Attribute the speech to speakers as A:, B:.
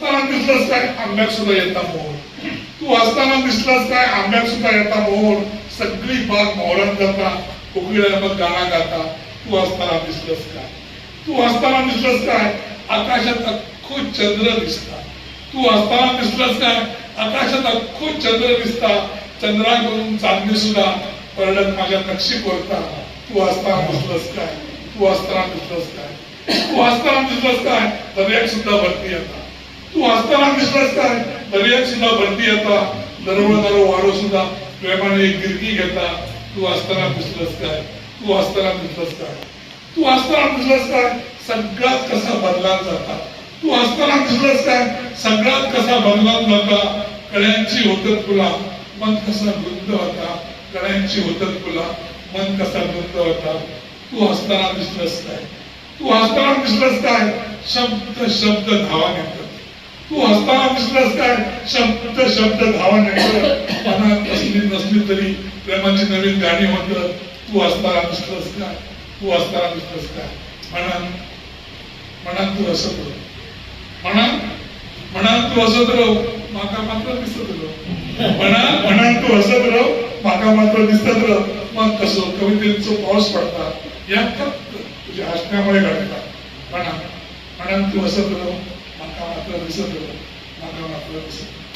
A: हसताना दिसलास काय आंब्यात सुद्धा येता मोहर तू हसताना दिसलास काय? आंब्यात सुद्धा येता मोहर सगळी बाग मोहरात जाता कोकिळ्या मग गाणा गाता. तू हसताना दिसलास काय? तू हसताना दिसलास काय? आकाशात अख्खो चंद्र दिसता. तू हसताना दिसलास काय? आकाशात अख्खो चंद्र दिसता. चंद्राकडून चांदणी सुद्धा पडत माझ्या नक्षी कोरता तू हसताना दिसलास काय? तू हसताना दिसलास काय? तू हसताना दिसलास काय? दर्याक सुद्धा भरती येतात तू हसताना दिसलास काय दर्याक सुद्धा भरती येता. दरवळणारो वारो सुद्धा. प्रेमाने गिरकी घेता. तू हसताना दिसलास काय? तू हसताना दिसलास काय? तू हसताना दिसलास काय? सगळ्यात कसा बदला जाता? तू हसताना दिसलास काय? सगळ्यात कसा बदला जाता? कळ्यांची होतत तुला. मन कसा वृद्ध होता? कळ्यांची होतत तुला. मन कसा वृद्ध होता? तू हसताना दिसलास काय? तू हसताना दिसलास काय? शब्द शब्द धावा घेतला तू हसताना काय शब्द शब्द धावा येतात असली नसली तरी प्रेमाची नवीन गाणी म्हणतात तू असताना दिसलास काय तू असताना दिसलास काय म्हणा म्हणा तू हसत म्हणा म्हणा तू हसत राहू माका मात्र दिसत राहू. म्हणा म्हणा तू हसत राहू माका मात्र दिसत राह. मग कसं? कवितेचं पाऊस पडता. या फक्त तुझ्या हसण्यामुळे घडतात म्हणा म्हणा तू हसत राहू माका मात्र दिसत राहू. माका मात्र दिसत राह